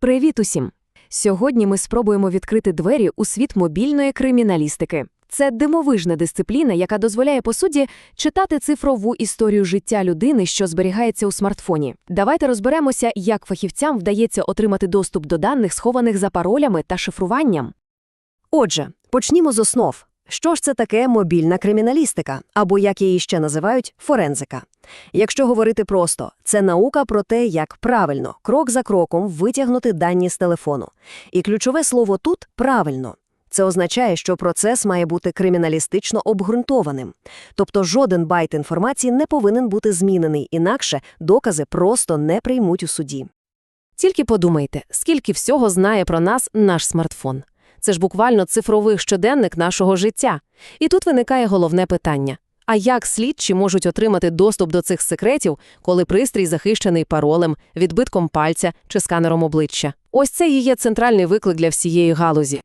Привіт усім! Сьогодні ми спробуємо відкрити двері у світ мобільної криміналістики. Це дивовижна дисципліна, яка дозволяє, по суті, читати цифрову історію життя людини, що зберігається у смартфоні. Давайте розберемося, як фахівцям вдається отримати доступ до даних, схованих за паролями та шифруванням. Отже, почнімо з основ. Що ж це таке мобільна криміналістика, або як її ще називають форензика? Якщо говорити просто, це наука про те, як правильно, крок за кроком витягнути дані з телефону. І ключове слово тут правильно. Це означає, що процес має бути криміналістично обґрунтованим. Тобто жоден байт інформації не повинен бути змінений, інакше докази просто не приймуть у суді. Тільки подумайте, скільки всього знає про нас наш смартфон. Це ж буквально цифровий щоденник нашого життя. І тут виникає головне питання. А як слідчі можуть отримати доступ до цих секретів, коли пристрій захищений паролем, відбитком пальця чи сканером обличчя? Ось це і є центральний виклик для всієї галузі.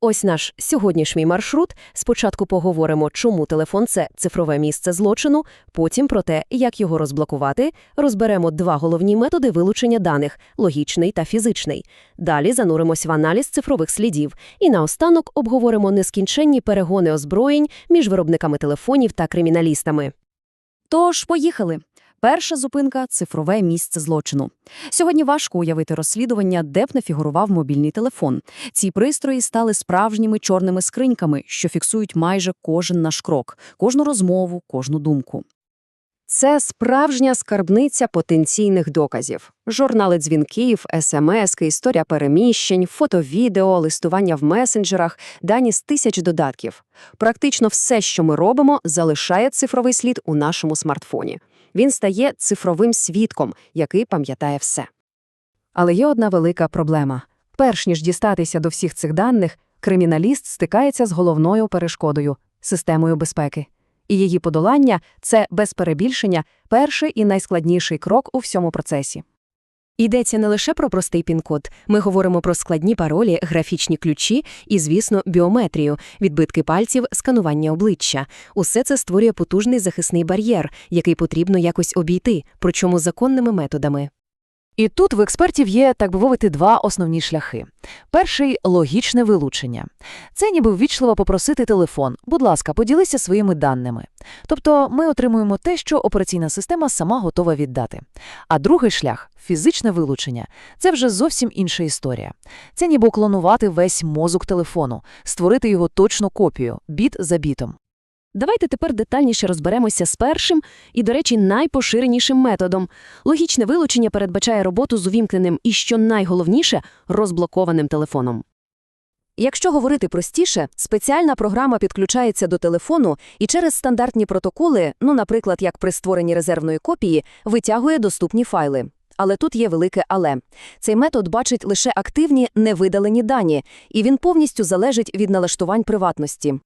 Ось наш сьогоднішній маршрут. Спочатку поговоримо, чому телефон це цифрове місце злочину, потім про те, як його розблокувати, розберемо два головні методи вилучення даних – логічний та фізичний. Далі зануримось в аналіз цифрових слідів. І наостанок обговоримо нескінченні перегони озброєнь між виробниками телефонів та криміналістами. Тож, поїхали. Перша зупинка – цифрове місце злочину. Сьогодні важко уявити розслідування, де б не фігурував мобільний телефон. Ці пристрої стали справжніми чорними скриньками, що фіксують майже кожен наш крок, кожну розмову, кожну думку. Це справжня скарбниця потенційних доказів. Журнали дзвінків, смски, історія переміщень, фото-відео, листування в месенджерах, дані з тисяч додатків. Практично все, що ми робимо, залишає цифровий слід у нашому смартфоні. Він стає цифровим свідком, який пам'ятає все. Але є одна велика проблема. Перш ніж дістатися до всіх цих даних, криміналіст стикається з головною перешкодою – системою безпеки. І її подолання – це, без перебільшення, перший і найскладніший крок у всьому процесі. Йдеться не лише про простий пін-код. Ми говоримо про складні паролі, графічні ключі і, звісно, біометрію, відбитки пальців, сканування обличчя. Усе це створює потужний захисний бар'єр, який потрібно якось обійти, причому законними методами. І тут в експертів є, так би мовити, два основні шляхи. Перший логічне вилучення. Це ніби ввічливо попросити телефон, будь ласка, поділися своїми даними. Тобто ми отримуємо те, що операційна система сама готова віддати. А другий шлях фізичне вилучення. Це вже зовсім інша історія. Це ніби клонувати весь мозок телефону, створити його точну копію, біт за бітом. Давайте тепер детальніше розберемося з першим і, до речі, найпоширенішим методом. Логічне вилучення передбачає роботу з увімкненим і, що найголовніше, розблокованим телефоном. Якщо говорити простіше, спеціальна програма підключається до телефону і через стандартні протоколи, ну, наприклад, як при створенні резервної копії, витягує доступні файли. Але тут є велике але. Цей метод бачить лише активні, невидалені дані, і він повністю залежить від налаштувань приватності.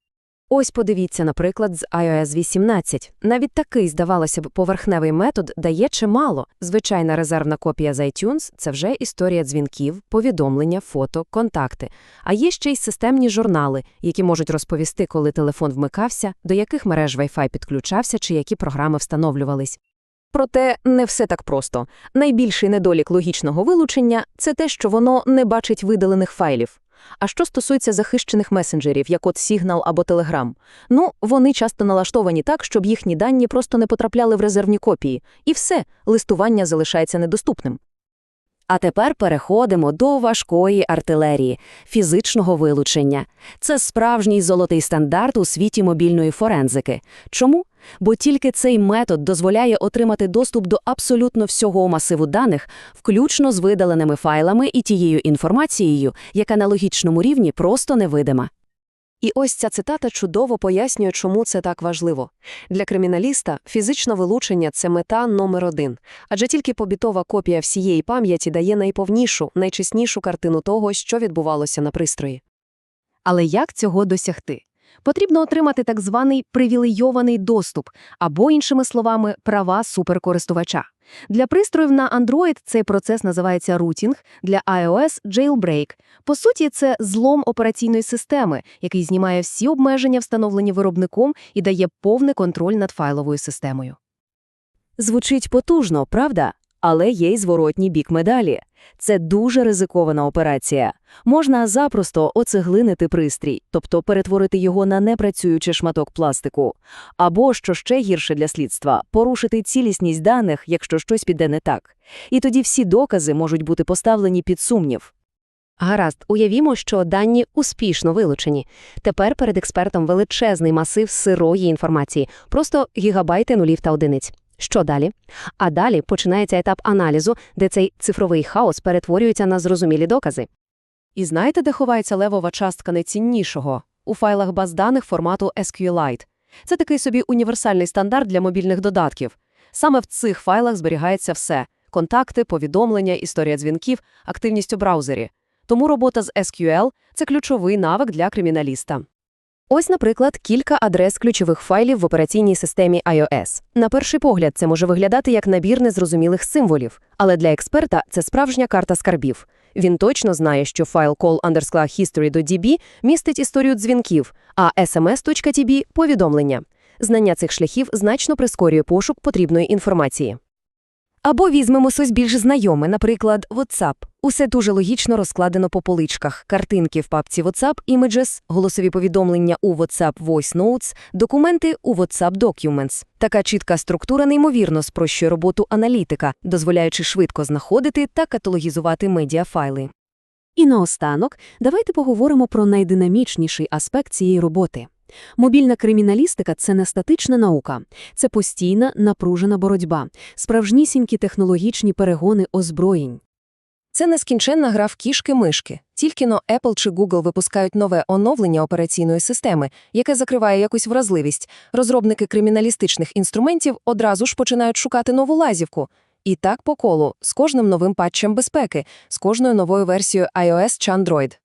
Ось подивіться, наприклад, з iOS 18. Навіть такий, здавалося б, поверхневий метод дає чимало. Звичайна резервна копія з iTunes – це вже історія дзвінків, повідомлення, фото, контакти. А є ще й системні журнали, які можуть розповісти, коли телефон вмикався, до яких мереж Wi-Fi підключався чи які програми встановлювались. Проте не все так просто. Найбільший недолік логічного вилучення – це те, що воно не бачить видалених файлів. А що стосується захищених месенджерів, як от Signal або Telegram, ну, вони часто налаштовані так, щоб їхні дані просто не потрапляли в резервні копії. І все, листування залишається недоступним. А тепер переходимо до важкої артилерії, фізичного вилучення. Це справжній золотий стандарт у світі мобільної форензики. Чому? Бо тільки цей метод дозволяє отримати доступ до абсолютно всього масиву даних, включно з видаленими файлами і тією інформацією, яка на логічному рівні просто невидима. І ось ця цитата чудово пояснює, чому це так важливо. Для криміналіста фізичне вилучення – це мета номер один, адже тільки побітова копія всієї пам'яті дає найповнішу, найчеснішу картину того, що відбувалося на пристрої. Але як цього досягти? Потрібно отримати так званий привілейований доступ, або, іншими словами, права суперкористувача. Для пристроїв на Android цей процес називається рутінг, для iOS – jailbreak. По суті, це злом операційної системи, який знімає всі обмеження, встановлені виробником, і дає повний контроль над файловою системою. Звучить потужно, правда? Але є й зворотній бік медалі. Це дуже ризикована операція. Можна запросто оцеглинити пристрій, тобто перетворити його на непрацюючий шматок пластику. Або, що ще гірше для слідства, порушити цілісність даних, якщо щось піде не так. І тоді всі докази можуть бути поставлені під сумнів. Гаразд, уявімо, що дані успішно вилучені. Тепер перед експертом величезний масив сирої інформації, просто гігабайти нулів та одиниць. Що далі? А далі починається етап аналізу, де цей цифровий хаос перетворюється на зрозумілі докази. І знаєте, де ховається левова частка найціннішого? У файлах баз даних формату SQLite. Це такий собі універсальний стандарт для мобільних додатків. Саме в цих файлах зберігається все – контакти, повідомлення, історія дзвінків, активність у браузері. Тому робота з SQL – це ключовий навик для криміналіста. Ось, наприклад, кілька адрес ключових файлів в операційній системі iOS. На перший погляд це може виглядати як набір незрозумілих символів, але для експерта це справжня карта скарбів. Він точно знає, що файл call history.db містить історію дзвінків, а sms.tb – повідомлення. Знання цих шляхів значно прискорює пошук потрібної інформації. Або візьмемо щось більш знайоме, наприклад, WhatsApp. Усе дуже логічно розкладено по поличках. Картинки в папці WhatsApp Images, голосові повідомлення у WhatsApp Voice Notes, документи у WhatsApp Documents. Така чітка структура неймовірно спрощує роботу аналітика, дозволяючи швидко знаходити та каталогізувати медіафайли. І наостанок, давайте поговоримо про найдинамічніший аспект цієї роботи. Мобільна криміналістика – це не статична наука. Це постійна, напружена боротьба, справжнісінькі технологічні перегони озброєнь. Це нескінченна гра в кішки-мишки. Тільки но Apple чи Google випускають нове оновлення операційної системи, яке закриває якусь вразливість. Розробники криміналістичних інструментів одразу ж починають шукати нову лазівку. І так по колу, з кожним новим патчем безпеки, з кожною новою версією iOS чи Android.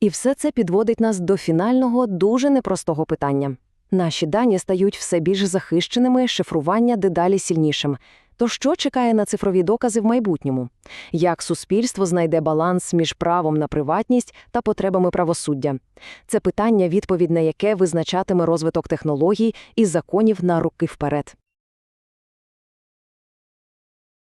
І все це підводить нас до фінального, дуже непростого питання. Наші дані стають все більш захищеними, шифрування дедалі сильнішим. То що чекає на цифрові докази в майбутньому? Як суспільство знайде баланс між правом на приватність та потребами правосуддя? Це питання, відповідь на яке визначатиме розвиток технологій і законів на роки вперед.